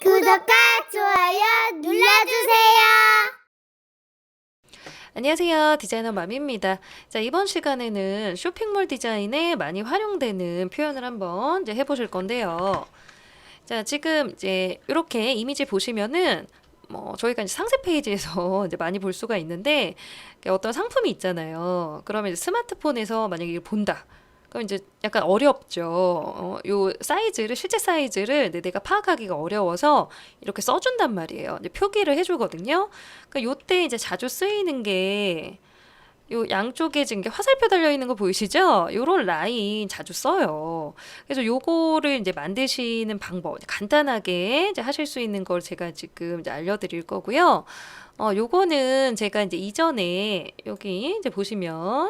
구독과 좋아요 눌러주세요. 안녕하세요. 디자이너 맘입니다. 자, 이번 시간에는 쇼핑몰 디자인에 많이 활용되는 표현을 한번 이제 해보실 건데요. 자, 지금 이제 이렇게 이미지 보시면은 뭐 저희가 이제 상세 페이지에서 이제 많이 볼 수가 있는데 어떤 상품이 있잖아요. 그러면 이제 스마트폰에서 만약에 이걸 본다. 그럼 이제 약간 어렵죠. 어, 요 사이즈를 실제 사이즈를 내- 내가 파악하기가 어려워서 이렇게 써준단 말이에요. 표기를 해주거든요. 그러니까 요때 이제 자주 쓰이는 게 요 양쪽에 지금 화살표 달려 있는 거 보이시죠? 요런 라인 자주 써요. 그래서 요거를 이제 만드시는 방법 간단하게 이제 하실 수 있는 걸 제가 지금 이제 알려드릴 거고요. 어, 요거는 제가 이제 이전에 여기 이제 보시면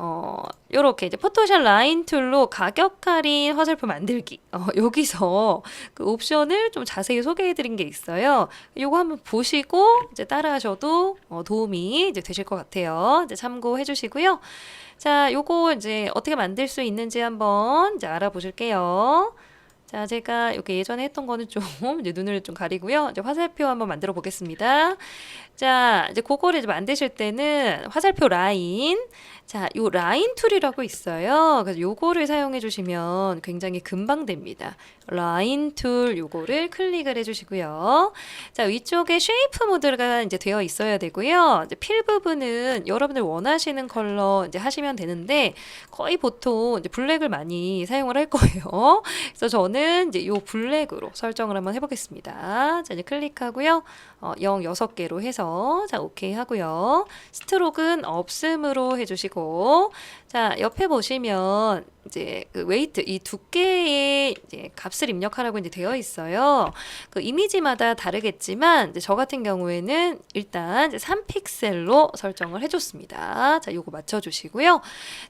어, 요렇게 이제 포토샵 라인 툴로 가격 할인 화살표 만들기. 어, 여기서 그 옵션을 좀 자세히 소개해 드린 게 있어요. 요거 한번 보시고 이제 따라 하셔도 어, 도움이 이제 되실 것 같아요. 이제 참고해 주시고요. 자, 요거 이제 어떻게 만들 수 있는지 한번 이제 알아보실게요. 자, 제가 이렇게 예전에 했던 거는 좀 이제 눈을 좀 가리고요. 이제 화살표 한번 만들어 보겠습니다. 자, 이제 그거를 이제 만드실 때는 화살표 라인. 자, 요 라인 툴이라고 있어요. 그래서 요거를 사용해 주시면 굉장히 금방 됩니다. 라인 툴 요거를 클릭을 해 주시고요. 자, 위쪽에 쉐이프 모드가 이제 되어 있어야 되고요. 이제 필 부분은 여러분들 원하시는 컬러 이제 하시면 되는데 거의 보통 이제 블랙을 많이 사용을 할 거예요. 그래서 저는 이제 요 블랙으로 설정을 한번 해 보겠습니다. 자, 이제 클릭하고요. 어, 0 6개로 해서 자, 오케이 하고요. 스트로크는 없음으로 해주시고 자, 옆에 보시면 이제 그 웨이트 이 두께의 이제 값을 입력하라고 이제 되어 있어요. 그 이미지마다 다르겠지만 이제 저 같은 경우에는 일단 이제 3픽셀로 설정을 해줬습니다. 자, 요거 맞춰주시고요.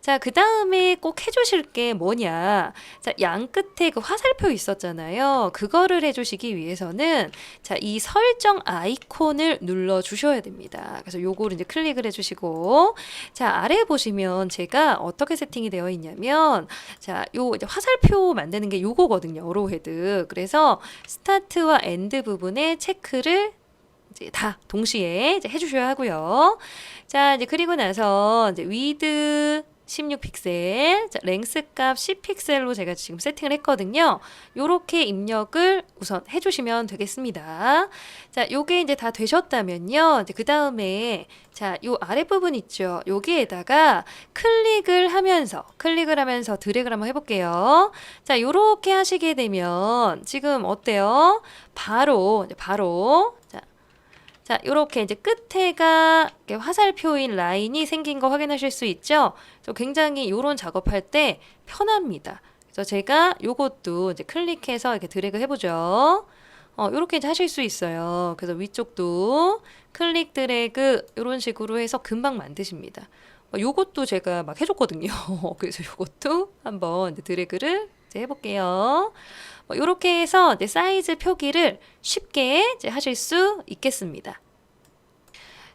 자, 그 다음에 꼭 해주실 게 뭐냐? 자, 양 끝에 그 화살표 있었잖아요. 그거를 해주시기 위해서는 자, 이 설정 아이콘을 눌러 주셔야 됩니다. 그래서 요거를 이제 클릭을 해주시고 자, 아래 보시면 제가 어떻게 세팅이 되어 있냐면 자, 요 이제 화살표 만드는 게 요거거든요. 어로헤드. 그래서 스타트와 엔드 부분에 체크를 이제 다 동시에 이제 해주셔야 하고요. 자, 이제 그리고 나서 이제 위드 16픽셀, 자, 랭스 값 10픽셀로 제가 지금 세팅을 했거든요. 요렇게 입력을 우선 해주시면 되겠습니다. 자, 요게 이제 다 되셨다면요. 이제 그 다음에 자, 요 아랫부분 있죠. 여기에다가 클릭을 하면서, 클릭을 하면서 드래그를 한번 해볼게요. 자, 요렇게 하시게 되면 지금 어때요? 바로, 바로, 자, 자, 요렇게 이제 끝에가 이렇게 화살표인 라인이 생긴 거 확인하실 수 있죠? 그래서 굉장히 요런 작업할 때 편합니다. 그래서 제가 요것도 이제 클릭해서 이렇게 드래그 해보죠. 어, 요렇게 이제 하실 수 있어요. 그래서 위쪽도 클릭 드래그 요런 식으로 해서 금방 만드십니다. 어, 요것도 제가 막 해줬거든요. 그래서 요것도 한번 드래그를 이제 해볼게요. 뭐 요렇게 해서 이제 사이즈 표기를 쉽게 이제 하실 수 있겠습니다.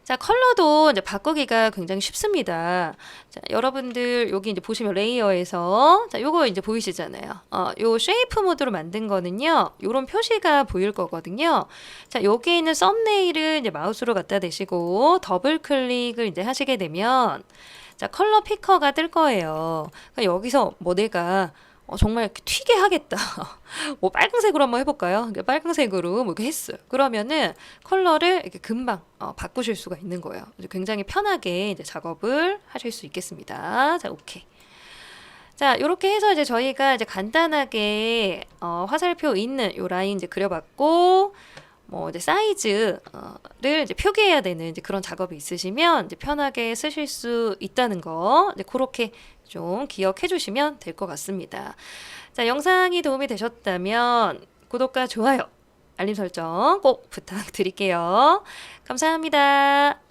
자, 컬러도 이제 바꾸기가 굉장히 쉽습니다. 자, 여러분들 여기 이제 보시면 레이어에서 자, 요거 이제 보이시잖아요. 어, 요 쉐이프 모드로 만든 거는요. 요런 표시가 보일 거거든요. 자, 여기 있는 썸네일을 이제 마우스로 갖다 대시고 더블 클릭을 이제 하시게 되면 자, 컬러 피커가 뜰 거예요. 그러니까 여기서 뭐 내가 어, 정말 이렇게 튀게 하겠다. 뭐 빨강색으로 한번 해볼까요? 빨강색으로 뭐 이렇게 했어요. 그러면은 컬러를 이렇게 금방 어, 바꾸실 수가 있는 거예요. 굉장히 편하게 이제 작업을 하실 수 있겠습니다. 자, 오케이. 자, 요렇게 해서 이제 저희가 이제 간단하게 어, 화살표 있는 요 라인 이제 그려봤고, 뭐 이제 사이즈를 이제 표기해야 되는 이제 그런 작업이 있으시면 이제 편하게 쓰실 수 있다는 거, 이제 그렇게 좀 기억해 주시면 될 것 같습니다. 자, 영상이 도움이 되셨다면 구독과 좋아요, 알림 설정 꼭 부탁드릴게요. 감사합니다.